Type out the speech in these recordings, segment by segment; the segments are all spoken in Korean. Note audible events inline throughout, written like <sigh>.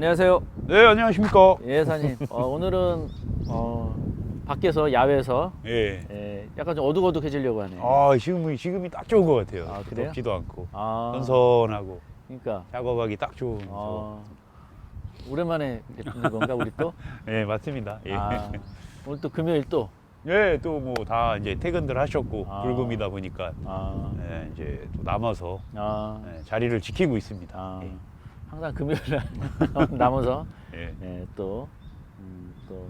안녕하세요. 네, 안녕하십니까. 예, 사님. 어, 오늘은 어, 밖에서 야외에서 예. 예, 약간 좀 어둑어둑해지려고 하네. 아, 지금이 지금이 딱 좋은 것 같아요. 아, 그래요? 덥지도 않고 아, 선선하고 그러니까 작업하기 딱 좋은. 저- 어, 오랜만에 이렇게 뵙는 건가 우리 또? <laughs> 예, 맞습니다. 예. 아, 오늘 또 금요일 또. 예, 또 뭐 다 이제 퇴근들 하셨고 아. 불금이다 보니까 아, 예, 이제 또 남아서 아, 예, 자리를 지키고 있습니다. 아, 예. 항상 금요일 날 남아서 예. 예, 또, 음, 또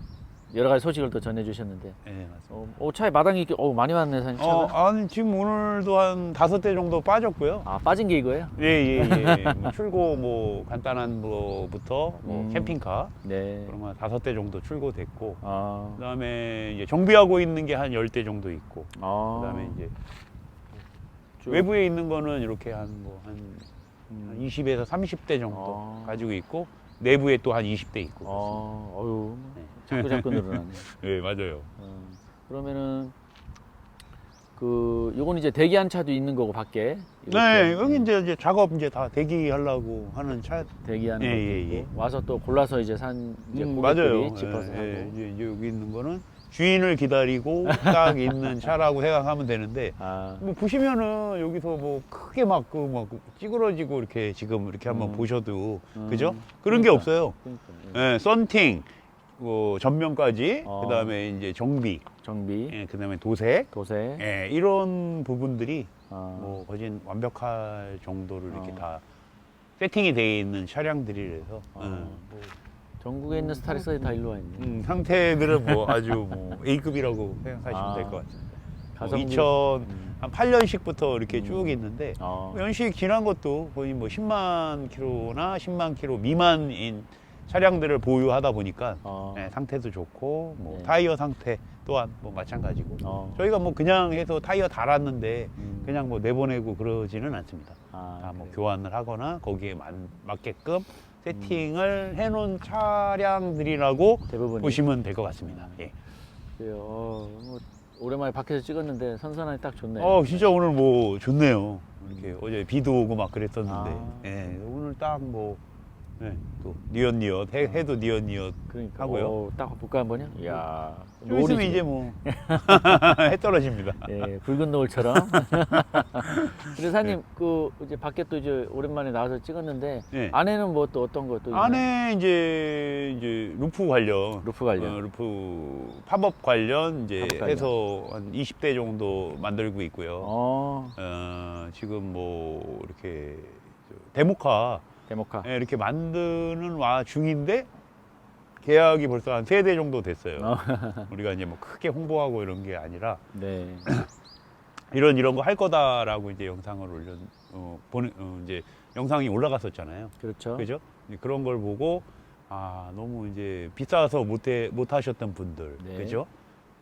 여러 가지 소식을 또 전해주셨는데. 예, 맞습니다. 어, 어, 차에 마당이 이렇게 어, 많이 왔네 사님 차가. 어, 아니 지금 오늘도 한 다섯 대 정도 빠졌고요. 아 빠진 게 이거예요? 예, 예, 예. 뭐 출고 뭐 간단한 거부터 뭐 음. 캠핑카 네. 그런 거 다섯 대 정도 출고됐고 아, 그다음에 이제 정비하고 있는 게 한 열 대 정도 있고 아, 그다음에 이제 쭉. 외부에 있는 거는 이렇게 한 뭐 한 음. 20에서 30대 정도 아. 가지고 있고 내부에 또 한 20대 있고 아, 어유, 네. 자꾸 자꾸 늘어나네. 예 <laughs> 맞아요 어, 그러면은 그 요건 이제 대기한 차도 있는 거고 밖에. 이렇게. 네 여기 이제, 이제 작업 이제 다 대기하려고 하는 차 대기하는 예, 것도 예, 있고 예. 와서 또 골라서 이제 산 이제 음, 고객들이 맞아요 짚어서 예, 예, 하고. 이제 이제 여기 있는 거는 주인을 기다리고 딱 있는 <laughs> 차라고 생각하면 되는데 아, 뭐 보시면은 여기서 뭐 크게 막 그 막 찌그러지고 이렇게 지금 이렇게 한번 음. 보셔도 음, 그죠 그런 게 그러니까. 없어요 그러니까 예. 예, 썬팅 뭐 전면까지 어. 그다음에 이제 정비 정비, 예, 그다음에 도색 도색. 예, 이런 부분들이 아, 뭐 거진 완벽할 정도로 이렇게 어. 다 세팅이 되어 있는 차량들이라서 어. 예, 뭐, 전국에 있는 스타렉스들이 다 일로 와 있네. 음, 상태들은 뭐 아주 뭐 A급이라고 생각하시면 아. 될 것 같아요. 뭐 가성비- 2000 음. 한 8년씩부터 이렇게 음. 쭉 있는데 어. 뭐 연식 지난 것도 거의 뭐 10만 킬로나 10만 킬로 미만인 차량들을 보유하다 보니까 어. 네, 상태도 좋고 뭐 네. 타이어 상태 또한 뭐 마찬가지고 어. 저희가 뭐 그냥 해서 타이어 달았는데 음. 그냥 뭐 내보내고 그러지는 않습니다. 아, 다 뭐. 교환을 하거나 거기에 맞, 맞게끔 세팅을 음. 해놓은 차량들이라고 대부분 보시면 될 것 같습니다. 예. 그래요. 어, 뭐 오랜만에 밖에서 찍었는데 선선하니 딱 좋네요. 어 진짜 오늘 뭐 좋네요. 이렇게 어제 비도 오고 막 그랬었는데 아. 예, 오늘 딱 뭐 예, 또 니엇니엇 해, 해도 니엇니엇 그러니까 하고요. 오, 딱 볼까 한번요. 이야. 좀 있으면 노을이지. 이제 뭐 <laughs> 해 떨어집니다. 예, 붉은 노을처럼. <laughs> 그래서 사님 그 이제 밖에 또 이제 오랜만에 나와서 찍었는데 예. 안에는 뭐 또 어떤 것도 안에 이제 이제 루프 관련 루프 관련. 어, 루프 팝업 관련 이제 팝업 관련. 해서 한 20대 정도 만들고 있고요. 어, 어, 지금 뭐 이렇게 저 데모카 데모카. 예, 이렇게 만드는 와 중인데 계약이 벌써 한 세 대 정도 됐어요. 어. <laughs> 우리가 이제 뭐 크게 홍보하고 이런 게 아니라 네. <clears throat> 이런 이런 거 할 거다라고 이제 영상을 올려 어, 보내 어, 이제 영상이 올라갔었잖아요. 그렇죠. 그죠? 이제 그런 걸 보고 아 너무 이제 비싸서 못해 못 하셨던 분들, 네. 그죠?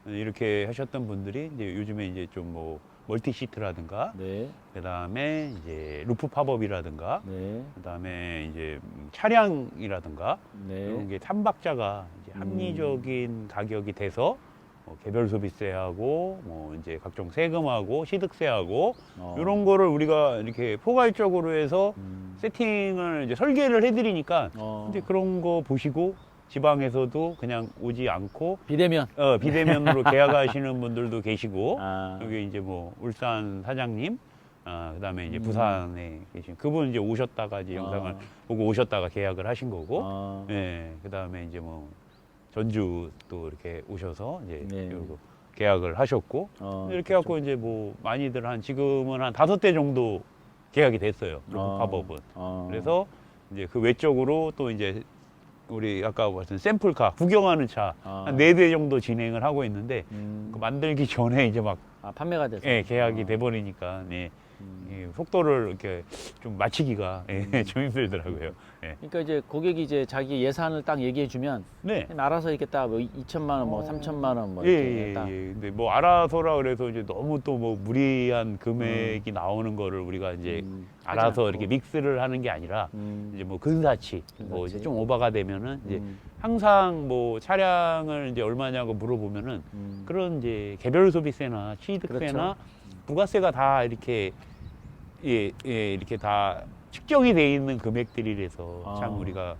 이렇게 하셨던 분들이 이제 요즘에 이제 좀뭐 멀티 시트라든가 네. 그 다음에 이제 루프 팝업이라든가 네. 그 다음에 이제 음, 차량이라든가 이런 네. 게 삼박자가 이제 음. 합리적인 가격이 돼서 뭐 개별 소비세하고 뭐 이제 각종 세금하고 시득세하고 어. 이런 거를 우리가 이렇게 포괄적으로 해서 음. 세팅을 이제 설계를 해드리니까 어. 이제 그런 거 보시고 지방에서도 그냥 오지 않고 비대면. 어, 비대면으로 <laughs> 계약하시는 분들도 계시고 아. 여기 이제 뭐 울산 사장님 아, 그다음에 이제 음. 부산에 계신 그분 이제 오셨다가 이제 영상을 아. 보고 오셨다가 계약을 하신 거고 아. 예 그다음에 이제 뭐 전주 또 이렇게 오셔서 이제 네. 요거 계약을 하셨고 어, 이렇게 갖고 이제 뭐 많이들 한 지금은 한 다섯 대 정도 계약이 됐어요 어. 팝업은 어. 그래서 이제 그 외적으로 또 이제 우리 아까 말씀 샘플카 구경하는 차 아. 한 네 대 정도 진행을 하고 있는데 음. 그 만들기 전에 이제 막 아, 판매가 돼서. 예, 계약이 어. 돼버리니까 예, 음. 이 속도를 이렇게 좀 맞추기가 예, 음. <laughs> 좀 힘들더라고요. 예. 그러니까 이제 고객이 이제 자기 예산을 딱 얘기해 주면 네. 알아서 이렇게 딱뭐 2천만 원, 뭐 어. 3천만 원, 뭐 예, 이렇게 예, 딱. 예. 근데 뭐 알아서라 그래서 이제 너무 또 뭐 무리한 금액이 나오는 거를 우리가 이제 음, 알아서. 이렇게 믹스를 하는 게 아니라 음, 이제 뭐 근사치, 뭐. 이제 좀 오바가 되면은 이제 음, 항상 뭐 차량을 이제 얼마냐고 물어보면은 음. 그런 이제 개별 소비세나 취득세나 그렇죠. 부가세가 다 이렇게 예, 예, 이렇게 다 측정이 돼 있는 금액들이라서 아. 참 우리가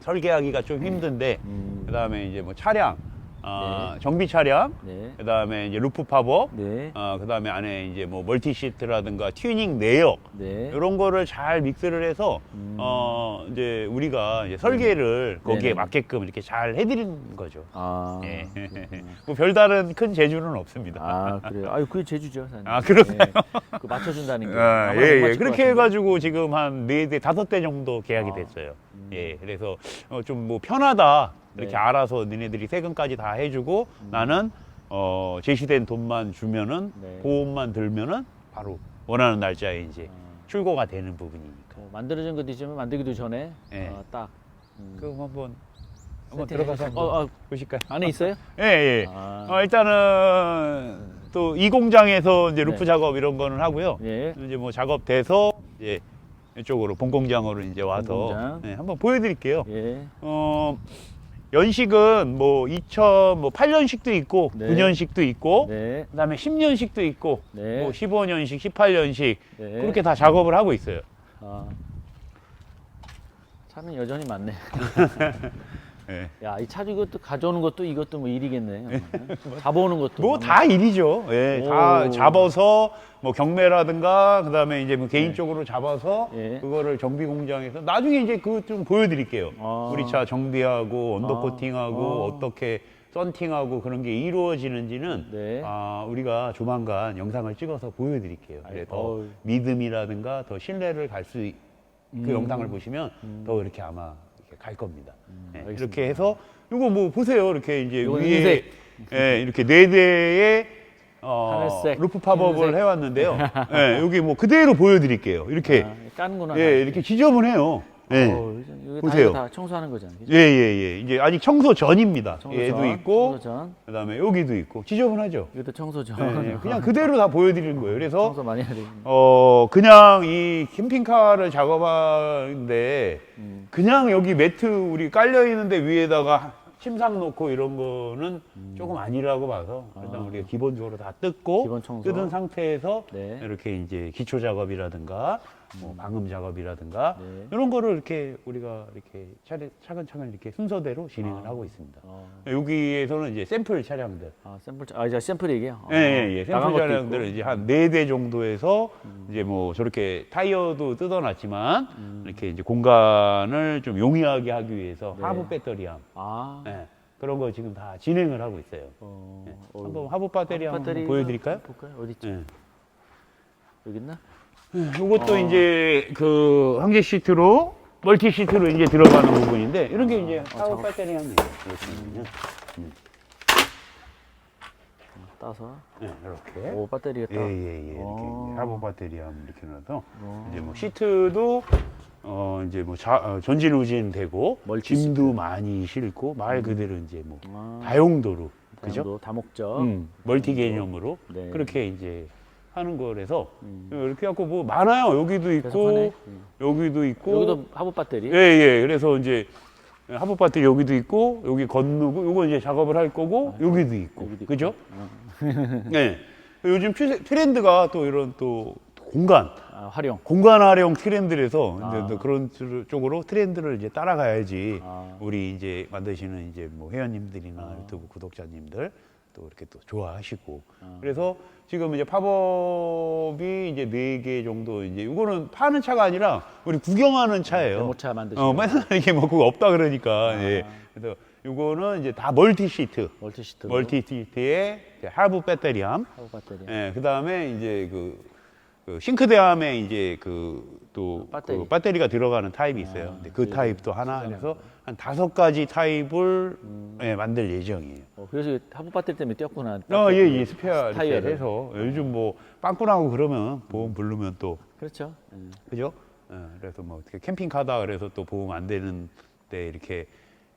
설계하기가 좀 힘든데 음. 그다음에 이제 뭐 차량 어, 정비 차량 네. 그다음에 이제 루프 팝업 네. 어, 그다음에 안에 이제 뭐 멀티 시트라든가 튜닝 내역 네. 이런 거를 잘 믹스를 해서 음. 어 이제 우리가 이제 설계를 거기에 네네. 맞게끔 이렇게 잘 해드리는 거죠. 아. 예. 그렇구나. <laughs> 뭐 별다른 큰 재주는 없습니다. 아, 그래요. 아유, 그게 제주죠, 사장님. 아, 그런가요? 예. 그 맞춰준다는 게. 아, 못 예, 예. 맞출 것 그렇게 같은데. 해가지고 지금 한 네 대, 다섯 대 정도 계약이 아. 됐어요. 예, 그래서 어, 좀 뭐 편하다. 이렇게 네. 알아서 니네들이 세금까지 다 해주고 나는 어, 제시된 돈만 주면은 네. 보험만 들면은 바로 원하는 날짜에 이제 아, 출고가 되는 부분이니까. 뭐 만들어진 것도 있지만 만들기도 전에 예. 어, 딱. 음. 그럼 한번 한번 들어가서. 한번 어, 어, 보실까요? 안에 있어요? <laughs> 예, 예. 아. 어, 일단은 또 이 공장에서 이제 루프 네. 작업 이런 거는 하고요. 예. 이제 뭐 작업돼서 이제 이쪽으로 본 공장으로 이제 와서 본공장. 네, 한번 보여드릴게요. 예. 어, 연식은 뭐 2008년식도 있고 네. 9년식도 있고 네. 그다음에 10년식도 있고 네. 뭐 15년식, 18년식 네. 그렇게 다 작업을 하고 있어요. 아. 차는 여전히 많네. <laughs> 네. 야, 이차 이것도 가져오는 것도 이것도 뭐 일이겠네. 잡아오는 것도. 뭐 다 일이죠. 예, 다 오. 잡아서 뭐 경매라든가 그다음에 이제 뭐 개인적으로 잡아서 예. 그거를 정비 공장에서 나중에 이제 그거 좀 보여드릴게요. 아. 우리 차 정비하고 언더 아. 코팅하고 아. 어떻게 썬팅하고 그런 게 이루어지는지는 네. 아, 우리가 조만간 영상을 찍어서 보여드릴게요. 그래 더 어우. 믿음이라든가 더 신뢰를 갈 수그 음. 영상을 보시면 더 이렇게 아마 갈 겁니다. 네, 알겠습니다. 이렇게 해서 이거 뭐 보세요. 이렇게 이제 요건 위에 흰색. 예, 이렇게 네 대의 어, 하늘색, 루프 팝업을 흰색. 해왔는데요. <laughs> 예, 여기 뭐 그대로 보여드릴게요. 이렇게 아, 까는구나. 예, 이렇게 지저분해요. 예. 어, 이거 다, 보세요. 다 청소하는 거잖아. 그죠? 예, 예, 예. 이제 아직 청소 전입니다. 청소 얘도 전, 있고, 청소 전. 그다음에 여기도 있고, 지저분하죠. 이것도 청소 전. 예, 예. 그냥 <laughs> 그대로 다 보여드리는 거예요. 그래서 청소 많이 해야 되겠네. 어 그냥 이 캠핑카를 작업하는데 음. 그냥 여기 매트 우리 깔려 있는데 위에다가 침상 놓고 이런 거는 조금 아니라고 봐서 일단 아. 우리가 기본적으로 다 뜯고 기본 청소. 뜯은 상태에서 네. 이렇게 이제 기초 작업이라든가 뭐 방음 작업이라든가 네. 이런 거를 이렇게 우리가 이렇게 차례, 차근차근 이렇게 순서대로 진행을 아. 하고 있습니다. 어. 여기에서는 이제 샘플 차량들 아, 샘플, 차- 아, 이제 샘플 얘기요? 예, 예, 예. 샘플 있고. 이제 한 네 대 정도에서 이제 뭐 저렇게 타이어도 뜯어놨지만 음. 이렇게 이제 공간을 좀 용이하게 하기 위해서 네. 하부 배터리함 아. 예, 그런 거 지금 다 진행을 하고 있어요. 어, 예. 어, 한번 하부 배터리 한번 보여드릴까요? 볼까요? 어디 있죠? 예. 여기 있나? 이것도 어. 이제 그 황제 시트로 멀티 시트로 이제 들어가는 부분인데 이런 게 이제 하부 작업. 배터리함이에요. 이렇게 따서. 예, 이렇게. 오, 배터리가 딱. 예예예 이렇게 어. 이제 하부 배터리함 이렇게 넣어서 어. 이제 뭐 시트도 어 이제 뭐 자, 어, 전진 우진 되고 멀티 짐도 많이 싣고 말 그대로 이제 뭐 아, 다용도로 그죠? 다목적. 음, 멀티 개념으로 네. 그렇게 이제 하는 거라서 음. 이렇게 갖고 뭐 많아요 여기도 있고. 음. 여기도 있고 여기도 하부 배터리. 예 예 그래서 이제 하부 배터리 여기도 있고 여기 건너고 요거 이제 작업을 할 거고 여기도 있고 아, 여기도 있고. 그죠? 어. 네 요즘 추세- 트렌드가 또 이런 또 공간 아, 활용. 공간 활용 트렌드라서 이제 아. 또 그런 줄- 쪽으로 트렌드를 이제 따라가야지 아. 우리 이제 만드시는 이제 뭐 회원님들이나 유튜브 구독자님들 또 이렇게 또 좋아하시고 아. 그래서 지금 이제 팝업이 이제 네 개 정도 이제 이거는 파는 차가 아니라 우리 구경하는 차예요. 데모차 만드시는 어, 맨날 이게 뭐 그거 없다 그러니까 아. 예. 그래서 이거는 이제 다 멀티 시트, 멀티 시트. 멀티 시트에 하부 배터리함, 하부 배터리. 예, 그다음에 이제 그, 그 싱크대함에 이제 그또 배터리. 그 배터리가 들어가는 타입이 있어요. 아, 근데 그 예. 타입도 하나 그래서 한 다섯 가지 타입을 음. 예, 만들 예정이에요. 어, 그래서 하부 배터리 때문에 뛰었구나. 어, 예, 예, 스페어 이렇게 타이어를. 해서 요즘 뭐 빵꾸나고 그러면 보험 부르면 또 그렇죠. 음. 그죠? 예, 그래서 뭐 어떻게 캠핑카다 그래서 또 보험 안 되는 때 이렇게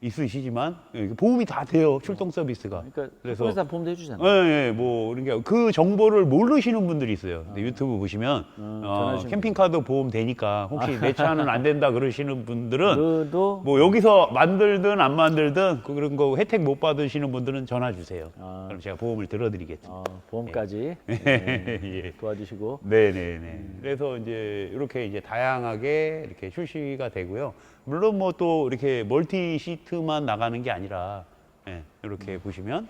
있으시지만 예, 보험이 다 돼요 출동 서비스가. 그러니까 그래서- 그래서 다 보험도 해주잖아. 예, 예, 뭐 그러니까 그 정보를 모르시는 분들이 있어요. 근데 유튜브 보시면 음, 어, 캠핑카도 보험 되니까 혹시 내 차는 안 된다 그러시는 분들은 너도 뭐 여기서 만들든 안 만들든 그 그런 거 혜택 못 받으시는 분들은 전화 주세요. 아. 그럼 제가 보험을 들어드리겠습니다. 어, 보험까지 <laughs> 예. 도와주시고 네네네. 그래서 이제 이렇게 이제 다양하게 이렇게 출시가 되고요. 물론 뭐 또 이렇게 멀티 시 트만 나가는 게 아니라 예, 이렇게 보시면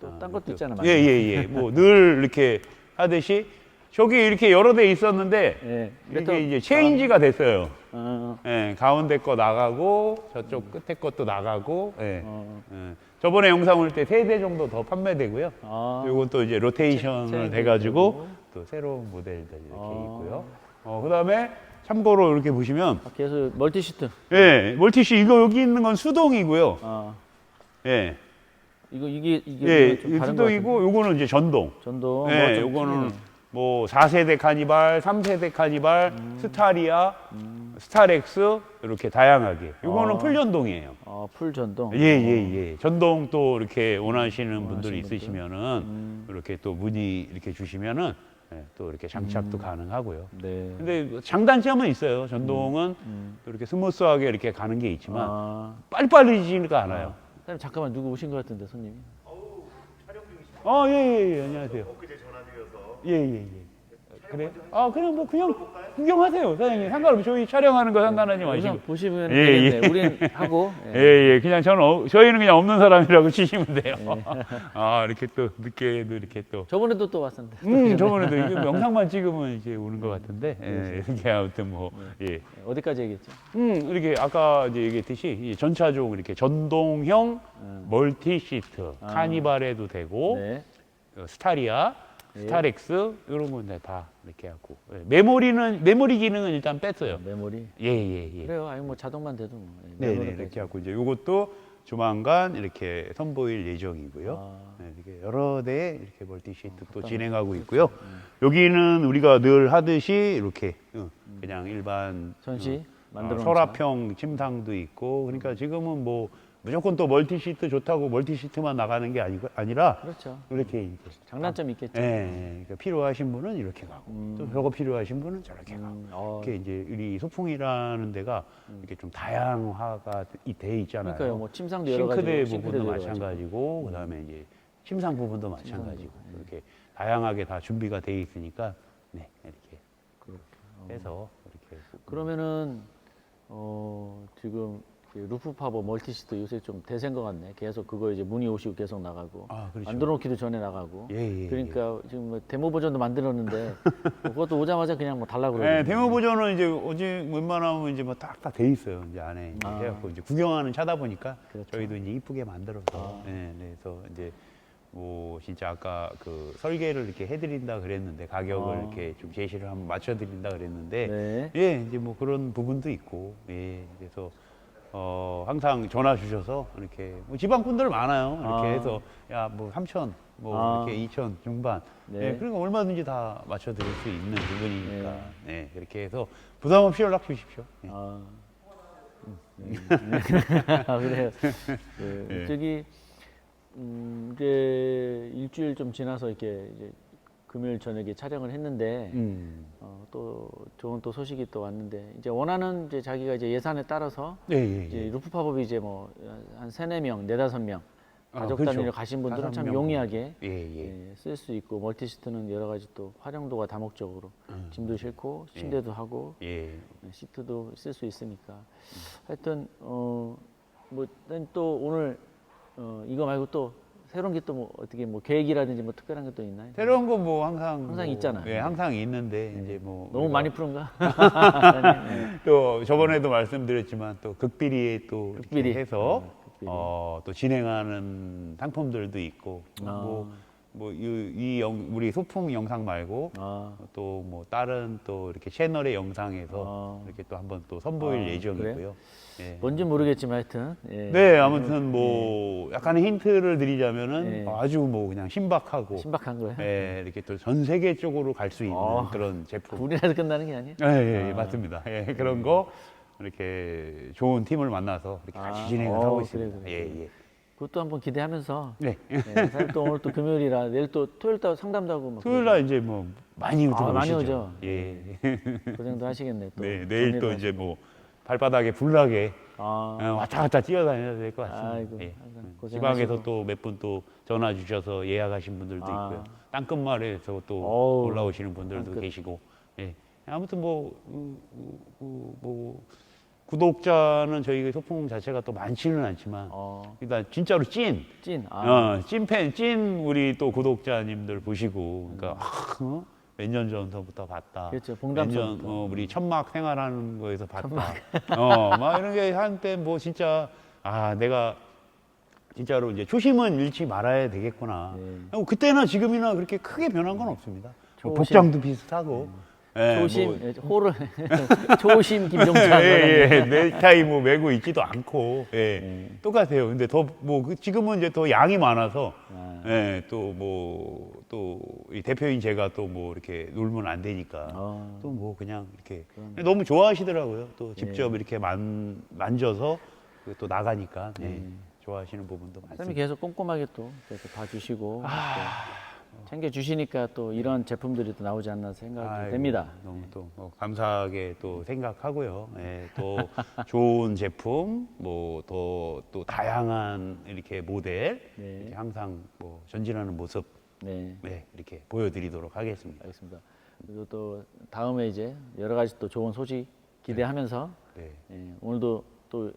또 아, 딴 것도 또- 있잖아, 많이. 예, 예, 예. 뭐 늘 이렇게 하듯이 저기 이렇게 여러 대 있었는데 예. 이게 이제 체인지가 됐어요. 어, 예, 가운데 거 나가고 저쪽 끝에 것도 나가고. 예. 어. 예. 저번에 영상 올 때 세 대 정도 더 판매되고요. 아. 요건 또 이제 로테이션을 체인지 돼가지고 되고. 또 새로운 모델들 이렇게 아. 있고요. 어, 그다음에 참고로 이렇게 보시면 아, 계속 멀티 시트. 예, 멀티시 이거 여기 있는 건 수동이고요. 아. 예, 이거 이게 이게 예, 좀이 다른 거 수동이고 요거는 이제 전동. 전동. 예, 뭐좀 요거는. 뭐 4세대 카니발, 3세대 카니발, 스타리아, 스타렉스 이렇게 다양하게. 요거는 아. 풀 전동이에요. 아, 풀 전동. 예, 예, 예. 전동 또 이렇게 원하시는 분들 원하시는 분들. 있으시면은 음. 이렇게 또 문의 이렇게 주시면은 예, 또 이렇게 장착도 음. 가능하고요. 네. 근데 뭐 장단점은 있어요. 전동은 음. 또 이렇게 스무스하게 이렇게 가는 게 있지만 아. 빨리빨리지가 않아요. 사장님 잠깐만 누구 오신 것 같은데 손님이. 어, 예, 예, 예. 안녕하세요. 예, 예, 예. 그래? 아, 그냥 뭐 그냥 구경하세요, 사장님. 상관없이 저희 촬영하는 거 상관하지 마시고. 우선 보시면 예, 되겠네. 예. 우린 하고. 예, 예, 그냥 저는 어, 저희는 그냥 없는 사람이라고 <laughs> 치시면 돼요. 아, 이렇게 또 늦게도 이렇게 또. 저번에도 또 왔었는데. 음, 저번에도 이거 영상만 찍으면 이제 오는 것 같은데. 예, 이렇게 아무튼 뭐, 예. 어디까지 얘기했죠? 음, 이렇게 아까 이제 얘기했듯이 이 전차종 이렇게 전동형 음. 멀티 시트, 아. 카니발에도 되고, 네. 어, 스타리아, 예. 스타렉스 이런 건데 다 이렇게 하고 예, 메모리는 메모리 기능은 일단 뺐어요. 메모리. 예예 예. 그래요. 아니 뭐 자동만 돼도 뭐. 예, 네네 메모리 이렇게 빼지. 하고 이제 이것도 조만간 이렇게 선보일 예정이고요. 아. 네, 이렇게 여러 대 이렇게 멀티 시트 또 진행하고 있고요. 여기는 우리가 늘 하듯이 이렇게 어, 그냥 일반 전시 어, 만들어 놓은 서랍형 침상도 있고 그러니까 지금은 뭐 무조건 또 멀티 시트 좋다고 멀티 시트만 나가는 게 아니고 아니라 차. 그렇죠. 이렇게 이제 장단점 있겠죠. 예, 예. 그러니까 필요하신 분은 이렇게 가고 음. 또 저거 필요하신 분은 저렇게 가고 음, 어, 이렇게 이제 우리 소풍이라는 데가 이렇게 좀 다양화가 이- 돼 있잖아요. 그러니까요. 뭐 침상도 여러 가지. 싱크대 부분도. 마찬가지고 그다음에 이제 침상 부분도 마찬가지고 이렇게 다양하게 다 준비가 돼 있으니까 네 이렇게 해서 이렇게 그러면은 어 지금 그 루프 파버 멀티시트 요새 좀 대세인 것 같네. 계속 그거 이제 문의 오시고 계속 나가고 아 그렇죠. 만들어 놓기도 전에 나가고. 예, 예, 그러니까 지금 뭐 데모 버전도 만들었는데 뭐 <laughs> 그것도 오자마자 그냥 뭐 달라고 예. 그러고. 네, 데모 버전은 이제 어제 웬만하면 이제 뭐 딱딱 돼 있어요. 이제 안에 이제 아. 해갖고 이제 구경하는 차다 보니까 그렇죠. 저희도 이제 이쁘게 만들어서 아. 예, 그래서 이제 뭐 진짜 아까 그 설계를 이렇게 해드린다 그랬는데 가격을 아. 이렇게 좀 제시를 한번 맞춰드린다 그랬는데 네. 예 이제 뭐 그런 부분도 있고 예 그래서 어 항상 전화 주셔서 이렇게 뭐 지방 분들 많아요 이렇게 아. 해서 야뭐 3천 뭐 아. 이렇게 2천 중반 네. 예 그러니까 얼마든지 다 맞춰드릴 수 있는 부분이니까 네. 그렇게 해서 부담 없이 연락 주십시오 예. 아, 네. <laughs> 아 그래요. 그, <laughs> 예. 저기 음, 이제 일주일 좀 지나서 이렇게 이제 금요일 저녁에 촬영을 했는데 음. 어, 또 좋은 또 소식이 또 왔는데 이제 원하는 이제 자기가 이제 예산에 따라서 예, 예, 이제 예. 루프 팝업이 이제 뭐 한 세네 명, 네다섯 명 아, 가족 그렇죠. 단위로 가신 분들은 다섯 참 명. 용이하게 예, 예. 예, 쓸 수 있고 멀티시트는 여러 가지 또 활용도가 다목적으로 음. 짐도 싣고 침대도 하고 예. 시트도 쓸 수 있으니까 하여튼 어뭐또 오늘 어 이거 말고 또 새로운 게 또 뭐 어떻게 뭐 계획이라든지 뭐 특별한 게 또 있나요? 새로운 거 뭐 항상 항상 뭐, 있잖아요. 예, 항상 있는데 이제 뭐 너무 많이 푸른가? <laughs> 또 저번에도 말씀드렸지만 또 극비리에 또 이렇게 극비리. 해서 아, 극비리. 어, 또 진행하는 상품들도 있고 아. 뭐 뭐이 우리 소풍 영상 말고 아, 또 뭐 다른 또 이렇게 채널의 영상에서 아. 이렇게 또 한번 또 선보일 아, 예정이고요. 예. 뭔지 모르겠지만 하여튼 예. 네, 아무튼 뭐 약간의 힌트를 드리자면은 네. 아주 뭐 그냥 신박하고 신박한 거예요. 예, 이렇게 또 전 세계적으로 갈 수 있는 아. 그런 제품. 우리나라에서 끝나는 게 아니에요? 예, 예, 예, 아. 맞습니다. 예, 그런 거 이렇게 좋은 팀을 만나서 이렇게 같이 아, 진행을 어, 하고 그래, 있습니다. 그래, 예, 예. 그것도 한번 기대하면서 네. 예, 사실 또 오늘 또 금요일이라 내일 또 토요일 또 상담도 하고 막 토요일 날 이제 뭐 많이 아, 들어오시죠. 많이 오죠. 예. 고생도 하시겠네 또. 네, 내일 또 이제 뭐 발바닥에 불나게 아, 어, 왔다 갔다 뛰어다녀야 될 것 같습니다. 아이고, 예. 음. 지방에서 또 몇 분 또 전화 주셔서 예약하신 분들도 아. 있고요. 땅끝마을에서 또 어우, 올라오시는 분들도 땅끝. 계시고. 예. 아무튼 뭐, 음, 음, 음, 뭐 구독자는 저희 소풍 자체가 또 많지는 않지만 어, 일단 진짜로 찐, 찐. 아, 어, 찐팬, 찐 우리 또 구독자님들 보시고 그러니까 어? 몇년 전서부터 봤다. 그렇죠. 몇 봉담서부터. 년, 어, 우리 천막 생활하는 거에서 봤다. 어, 막 이런 게 한때 뭐 진짜 아 내가 진짜로 이제 초심은 잃지 말아야 되겠구나. 네. 어, 그때나 지금이나 그렇게 크게 변한 건 없습니다. 뭐. 복장도 비슷하고. 예, 뭐 예, 호를 <laughs> 초심 김종찬. 예, 예, 넥타이 뭐 메고 있지도 않고, 예, 네. 똑같아요. 근데 더, 뭐, 그 지금은 이제 더 양이 많아서, 아. 예, 또 뭐, 또, 이 대표인 제가 또 뭐 이렇게 놀면 안 되니까, 어. 또뭐 그냥 이렇게, 너무 좋아하시더라고요. 또 네. 직접 이렇게 만, 만져서 그또 나가니까, 네, 좋아하시는 부분도 많습니다. 계속 꼼꼼하게 또 계속 봐주시고 아. 또 챙겨주시니까 또 이런 제품들이 또 나오지 않나 생각이 아이고, 됩니다. 너무 또 뭐 감사하게 또 생각하고요. 예, 또 <laughs> 좋은 제품, 뭐 더 또 다양한 이렇게 모델 네. 이렇게 항상 뭐 전진하는 모습 네, 네, 이렇게 보여드리도록 하겠습니다. 알겠습니다. 그리고 또 다음에 이제 여러 가지 또 좋은 소식 기대하면서 네. 예, 오늘도 또또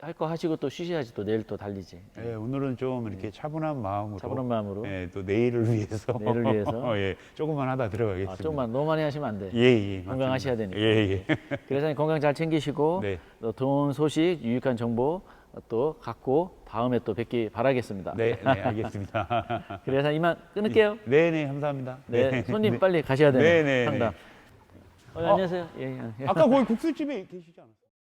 할 거 하시고 또 쉬셔야지 또 내일 또 달리지. 예, 오늘은 좀 이렇게 차분한 마음으로, 차분한 마음으로 예, 또 내일을 위해서, 내일을 위해서. <laughs> 예, 조금만 하다 들어가겠습니다. 아, 조금만 너무 많이 하시면 안 돼. 예, 예, 건강하셔야. 되니까. 예, 예. <laughs> 그래서 건강 잘 챙기시고 네. 또 좋은 소식, 유익한 정보 또 갖고 다음에 또 뵙기 바라겠습니다. 네, 네, <laughs> 알겠습니다. 그래서 이만 끊을게요. 네, 네, 감사합니다. 네, 손님 빨리 가셔야 돼요. 네, 네, 상담. 네. 어, 안녕하세요. 예, 예. 아까 거기 국수집에 계시지 않았어요?